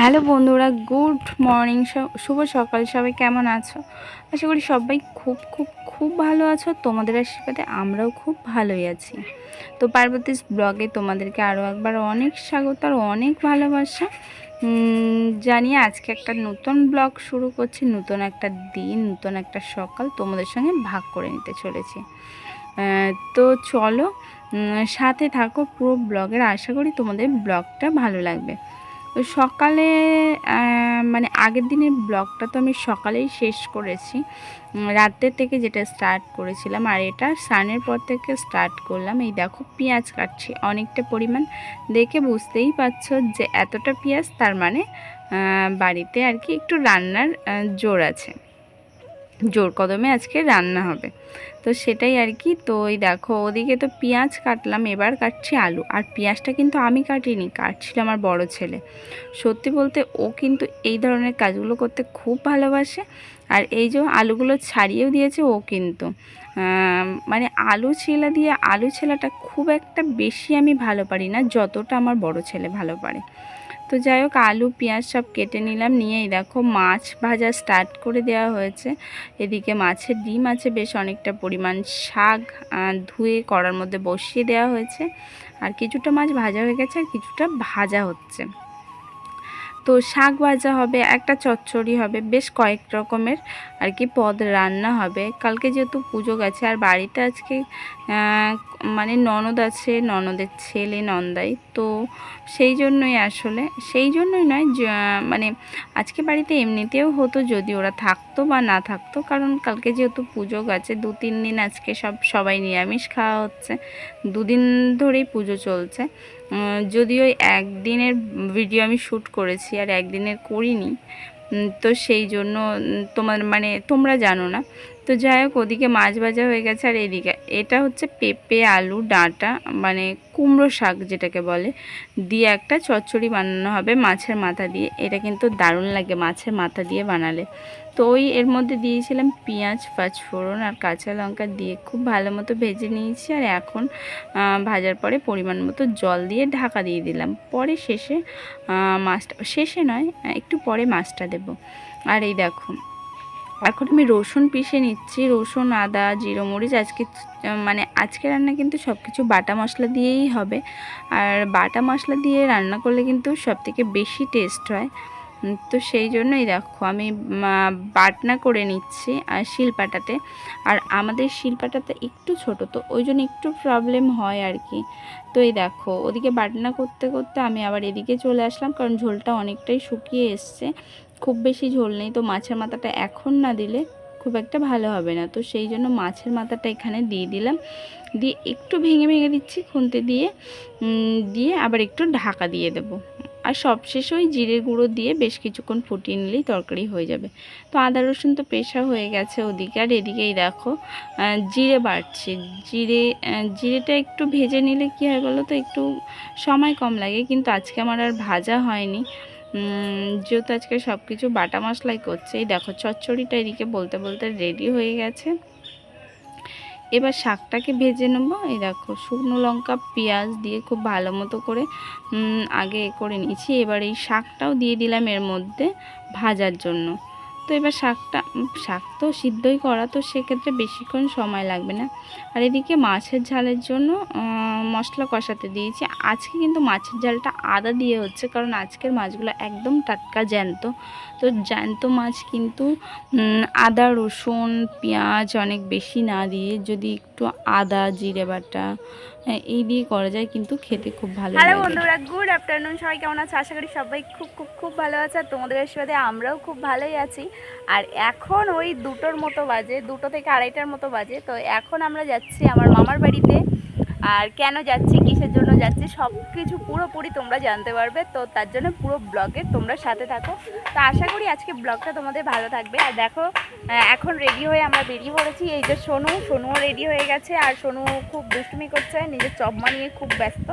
Hello বন্ধুরা, good morning শুভ সকাল, সবাই কেমন আছো? আশা করি সবাই খুব খুব খুব ভালো আছো, তোমাদের আশীর্বাদে আমরাও খুব ভালোই আছি। তো পার্বতীস ব্লগে তোমাদেরকে আরও একবার অনেক স্বাগত আর অনেক ভালোবাসা। জানিয়ে আজকে একটা নতুন ব্লগ শুরু করছি, নতুন একটা দিন, নতুন একটা সকাল তোমাদের সঙ্গে ভাগ করে নিতে চলেছি। তো চলো সাথে থাকো পুরো ব্লগের, আশা করি তোমাদের ব্লগটা ভালো লাগবে। তো সকালে মানে আগের দিনের ব্লগটা তো আমি সকালেই শেষ করেছি। রাতের থেকে যেটা স্টার্ট করেছিলাম, আর এটা সানের পর থেকে স্টার্ট করলাম। এই দেখো, পেঁয়াজ কাটছি। অনেকটা পরিমাণ। দেখে বুঝতেই পারছ যে এতটা পেঁয়াজ তার মানে বাড়িতে আর কি একটু রান্নার জোর আছে। জোর কদমে আজকে রান্না হবে। তো সেটাই আর কি, তো ওই দেখো, ওদিকে তো পেঁয়াজ কাটলাম, এবার কাটছি আলু। আর পেঁয়াজটা কিন্তু আমি কাটিনি, কাটছিল আমার বড় ছেলে। সত্যি বলতে ও কিন্তু এই ধরনের কাজগুলো করতে খুব ভালোবাসে। আর এই যে আলুগুলো ছাড়িয়েও দিয়েছে ও কিন্তু। মানে আলু ছেলা দিয়ে আলু ছেলাটা খুব একটা বেশি আমি ভালো পারি না, যতটা আমার বড় ছেলে ভালো পারে। তো যাই হোক, আলু, পেঁয়াজ সব কেটে নিলাম, নিয়েই দেখো মাছ ভাজা স্টার্ট করে দেওয়া হয়েছে। এদিকে মাছের ডিম আছে, বেশ অনেকটা পরিমাণ শাক ধুয়ে করার মধ্যে বসিয়ে দেওয়া হয়েছে। আর কিছুটা মাছ ভাজা হয়ে গেছে, আর কিছুটা ভাজা হচ্ছে। তো শাক ভাজা হবে, একটা চচ্চড়ি হবে, বেশ কয়েক রকমের আর কি পদ রান্না হবে। কালকে যেহেতু পুজো গেছে, আর বাড়িতে আজকে মানে ননদ আছে, ননদের ছেলে নন্দাই, তো সেই জন্যই আসলে, সেই জন্যই নয় মানে আজকে বাড়িতে এমনিতেও হতো যদি ওরা থাকতো বা না থাকতো, কারণ কালকে যেহেতু পুজো গেছে, দু তিন দিন আজকে সব সবাই নিরামিষ খাওয়া হচ্ছে, দুদিন ধরেই পুজো চলছে। যদিও একদিনের ভিডিও আমি শ্যুট করেছি আর একদিনের করিনি তো সেই জন্য তোমার মানে তোমরা জানো না। তো যাই হোক, ওদিকে মাছ ভাজা হয়ে গেছে আর এদিকে, এটা হচ্ছে পেঁপে, আলু, ডাঁটা মানে কুমড়ো শাক যেটাকে বলে, দিয়ে একটা চচ্চড়ি বানানো হবে মাছের মাথা দিয়ে। এটা কিন্তু দারুণ লাগে মাছের মাথা দিয়ে বানালে। তো ওই এর মধ্যে দিয়েছিলাম পেঁয়াজ, পাঁচফোড়ন আর কাঁচা লঙ্কা দিয়ে খুব ভালো মতো ভেজে নিয়েছি আর এখন ভাজার পরে পরিমাণ মতো জল দিয়ে ঢাকা দিয়ে দিলাম। পরে শেষে মাছটা, শেষে নয়, একটু পরে মাছটা দেব। আর এই দেখো এখন আমি রসুন পিষে নিচ্ছি, রসুন, আদা, জিরো মরিচ, আজকে মানে আজকে রান্না কিন্তু সব কিছু বাটা মশলা দিয়েই হবে। আর বাটা মশলা দিয়ে রান্না করলে কিন্তু সব থেকে বেশি টেস্ট হয়। তো সেই জন্যই দেখো, আমি বাটনা করে নিচ্ছি, আর শিলপাটাতে। আর আমাদের শিলপাটাতে একটু ছোট, তো ওই জন্য একটু প্রবলেম হয় আর কি। তো এই দেখো, ওদিকে বাটনা করতে করতে আমি আবার এদিকে চলে আসলাম, কারণ ঝোলটা অনেকটাই শুকিয়ে এসছে। খুব বেশি ঝোল নেই, তো মাছের মাথাটা এখন না দিলে খুব একটা ভালো হবে না। তো সেই জন্য মাছের মাথাটা এখানে দিয়ে দিলাম। দিয়ে একটু ভেঙে ভেঙে দিচ্ছি, খুন্তি দিয়ে দিয়ে আবার একটু ঢাকা দিয়ে দেবো। আর সবশেষে ওই জিরে গুঁড়ো দিয়ে বেশ কিছুক্ষণ ফুটিয়ে নিলেই তরকারি হয়ে যাবে। তো আদা, রসুন তো পেশা হয়ে গেছে ওদিকে। আর এদিকেই দেখো জিরে বাড়ছে। জিরে জিরেটা একটু ভেজে নিলে কী হয় বলো তো? একটু সময় কম লাগে, কিন্তু আজকে আমার আর ভাজা হয়নি। যেহেতু আজকে সব কিছু বাটা মশলাই করছে, এই দেখো চচ্চড়িটা এদিকে বলতে বলতে রেডি হয়ে গেছে। এবার শাকটাকে ভেজে নেব। এই দেখো, শুকনো লঙ্কা, পেঁয়াজ দিয়ে খুব ভালো মতো করে আগে করে নিয়েছি। এবার এই শাকটাও দিয়ে দিলাম এর মধ্যে ভাজার জন্য। তো এবার শাকটা শাক তো সিদ্ধই করা, তো সেক্ষেত্রে বেশিক্ষণ সময় লাগবে না। আর এদিকে মাছের ঝালের জন্য মশলা কষাতে দিয়েছি। আজকে কিন্তু মাছের ঝালটা আদা দিয়ে হচ্ছে, কারণ আজকের মাছগুলো একদম টাটকা জ্যান্ত। তো জ্যান্ত মাছ কিন্তু আদা, রসুন, পেঁয়াজ অনেক বেশি না দিয়ে যদি একটু আদা, জিরে বাটা এই দিয়ে করা যায় কিন্তু খেতে খুব ভালো হ্যালো বন্ধুরা গুড আফটারনুন সবাই কেমন আছে? আশা করি সবাই খুব খুব খুব ভালো আছে আর তোমাদের সাথে আমরাও খুব ভালোই আছি। আর এখন ওই দুটোর মতো বাজে দুটো থেকে আড়াইটার মতো বাজে তো এখন আমরা যাচ্ছি আমার মামার বাড়িতে। আর কেন যাচ্ছি কিসের জন্য যাচ্ছি সব কিছু পুরোপুরি তোমরা জানতে পারবে। তো তার জন্য পুরো ব্লগে তোমরা সাথে থাকো। তো আশা করি আজকে ব্লগটা তোমাদের ভালো থাকবে। আর দেখো এখন রেডি হয়ে আমরা বেরিয়ে পড়েছি। এই যে সোনু, সোনুও রেডি হয়ে গেছে। আর সোনু খুব দুষ্টুমি করছে, নিজের চপমা নিয়ে খুব ব্যস্ত।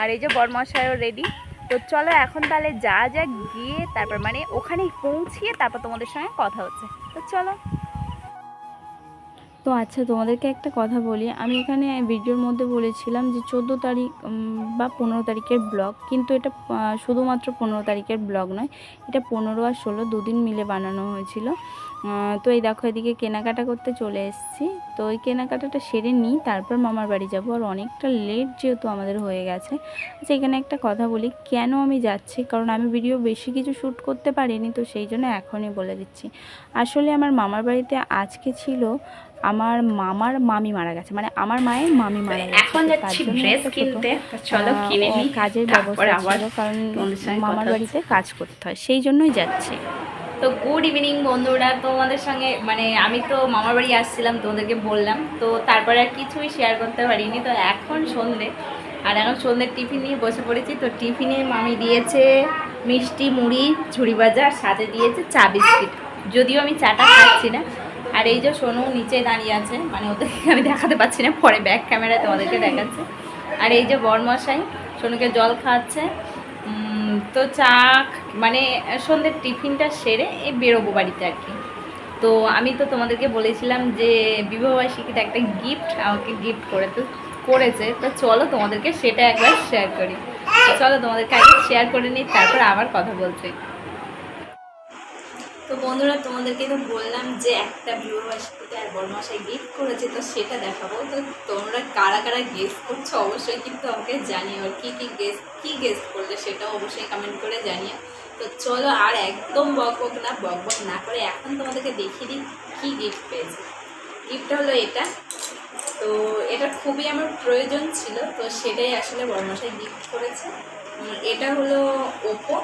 আর এই যে বরমশাইও রেডি তো চলো এখন তাহলে যা যা গিয়ে তারপর মানে ওখানে পৌঁছিয়ে তারপর তোমাদের সঙ্গে কথা হচ্ছে। তো চলো। তো আচ্ছা তোমাদেরকে একটা কথা বলি। আমি এখানে ভিডিওর মধ্যে বলেছিলাম যে, চোদ্দ তারিখ বা পনেরো তারিখের ব্লগ। কিন্তু এটা শুধুমাত্র পনেরো তারিখের ব্লগ নয়, এটা পনেরো আর ষোলো দুদিন মিলে বানানো হয়েছিল। তো এই দেখো এদিকে কেনাকাটা করতে চলে এসেছি। তো ওই কেনাকাটাটা সেরে নিই তারপর মামার বাড়ি যাব। আর অনেকটা লেট যেহেতু আমাদের হয়ে গেছে। আচ্ছা এখানে একটা কথা বলি কেন আমি যাচ্ছি? কারণ আমি ভিডিও বেশি কিছু শ্যুট করতে পারিনি তো সেই জন্য এখনই বলে দিচ্ছি। আসলে আমার মামার বাড়িতে আজকে ছিল আমার মামার মামি মারা গেছে। মানে আমার মায়ের মামি মারা গেছে। এখন যাচ্ছি ড্রেস কিনতে। চলো কিনে নিই। কাজের ব্যবস্থা ছিল কারণ মামার বাড়িতে কাজ করতে হয়। সেই জন্যই যাচ্ছি। তো গুড ইভিনিং বন্ধুরা, তোমাদের সঙ্গে মানে আমি তো মামার বাড়ি আসছিলাম, তোমাদেরকে বললাম। তো তারপরে আর কিছুই শেয়ার করতে পারিনি। তো এখন সন্ধে, আর এখন সন্ধ্যের টিফিন নিয়ে বসে পড়েছি। তো টিফিনে মামি দিয়েছে মিষ্টি, মুড়ি, ঝুড়ি ভাজা, আর সাথে দিয়েছে চা বিস্কিট। যদিও আমি চাটা খাচ্ছি না। আর এই যে সোনু নিচে দাঁড়িয়ে আছে মানে ওদেরকে আমি দেখাতে পাচ্ছি না, পরে ব্যাক ক্যামেরায় তোমাদেরকে দেখাচ্ছে। আর এই যে বরমশাই, সোনুকে জল খাওয়াচ্ছে। তো চা মানে সন্ধ্যের টিফিনটা সেরে এই বেরোবো বাড়িতে আর কি। তো আমি তো তোমাদেরকে বলেছিলাম যে, বিবাহবার্ষিকীতে একটা গিফট আমাকে গিফট করে তো, করেছে। তো চলো তোমাদেরকে সেটা একবার শেয়ার করি। চলো তোমাদেরকে আগে শেয়ার করে নিই, তারপর আবার কথা বলছি। তো বন্ধুরা, তোমাদেরকে তো বললাম যে একটা বিবাহবার্ষিকীতে আর বড়মশাই গিফট করেছে, তো সেটা দেখাবো। তো তোমরা কারা কারা গেস্ট করছ অবশ্যই কিন্তু আমাকে জানিও আর কী কী গেস্ট কী গেস্ট করলে সেটাও অবশ্যই কমেন্ট করে জানিও। তো চলো আর একদম বক বক না, বক বক না করে এখন তোমাদেরকে দেখিয়ে দিই কী গিফট পেয়েছি। গিফটটা হলো এটা। তো এটা খুবই আমার প্রয়োজন ছিল, তো সেটাই আসলে বড়মশাই গিফট করেছে। এটা হলো ওপো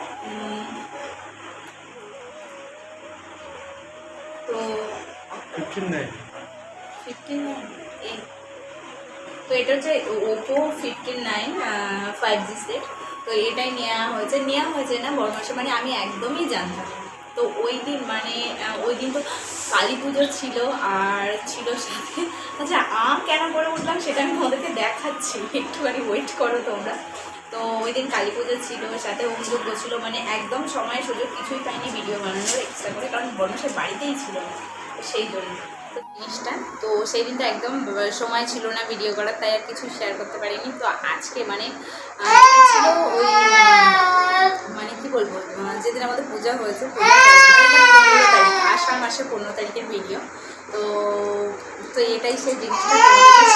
তো ফিফটিন নাইন ফিফটিন তো এটা হচ্ছে Oppo fifteen nine five G set তো এটাই নেওয়া হয়েছে। নেওয়া হয়েছে না বড় মাসে মানে আমি একদমই জানতাম তো ওই দিন মানে ওই দিন তো কালী পুজো ছিল আর ছিল সাথে আচ্ছা আম কেন করে উঠলাম সেটা আমি তোমাদেরকে দেখাচ্ছি। একটুখানি ওয়েট করো তোমরা। তো ওই দিন কালী পুজো ছিল, সাথে অনুযোগ্য ছিল মানে একদম সময় সুযোগ কিছুই পাইনি ভিডিও বানানোর এক্সট্রা করে, কারণ বর্মশের বাড়িতেই ছিল সেই জন্য। তো জিনিসটা, তো সেই দিনটা একদম সময় ছিল না ভিডিও করার, তাই আর কিছু শেয়ার করতে পারিনি। তো আজকে মানে ছিল ওই মানে কি বলব যেদিন আমাদের পূজা হয়েছে আষাঢ় মাসের পনেরো তারিখের ভিডিও তো তো এটাই সেই জিনিসটা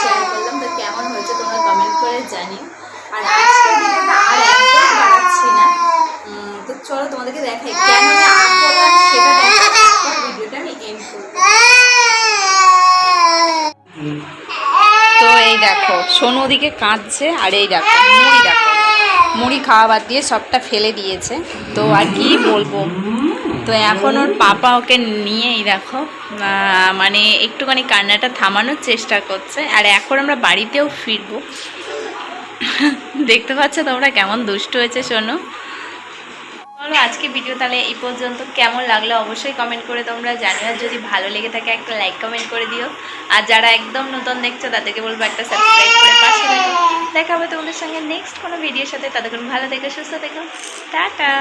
শেয়ার করলাম। তো কেমন হয়েছে তোমরা কমেন্ট করে জানিও। আর আজকের ভিডিওটা আর একদম বাড়াচ্ছি না। তো চলো তোমাদেরকে দেখাই কেন আমি সেটা তারপর ভিডিওটা আমি এন্ড করব। তো এই দেখো, সোনু ওদিকে কাঁদছে, আর এই দেখো, মুড়ি দেখো। মুড়ি খাওয়া বাদ দিয়ে সবটা ফেলে দিয়েছে। তো আর কি বলব? তো এখন ওর পাপা ওকে নিয়েই দেখো মানে একটুখানি কান্নাটা থামানোর চেষ্টা করছে। আর এখন আমরা বাড়িতেও ফিরবো। দেখতে পাচ্ছ তোমরা কেমন দুষ্ট হয়েছে, শোনো। চলো আজকে ভিডিও তাহলে এই পর্যন্ত। কেমন লাগল অবশ্যই কমেন্ট করে তোমরা জানিও। আর যদি ভালো লেগে থাকে, একটা লাইক কমেন্ট করে দিও। আর যারা একদম নতুন দেখছ, তাদেরকে বলব একটা সাবস্ক্রাইব করে পাশে দেখো হবে তোমাদের সঙ্গে নেক্সট কোনো ভিডিওর সাথে। ততক্ষণ ভালো থেকো, সুস্থ থেকো। টাটা।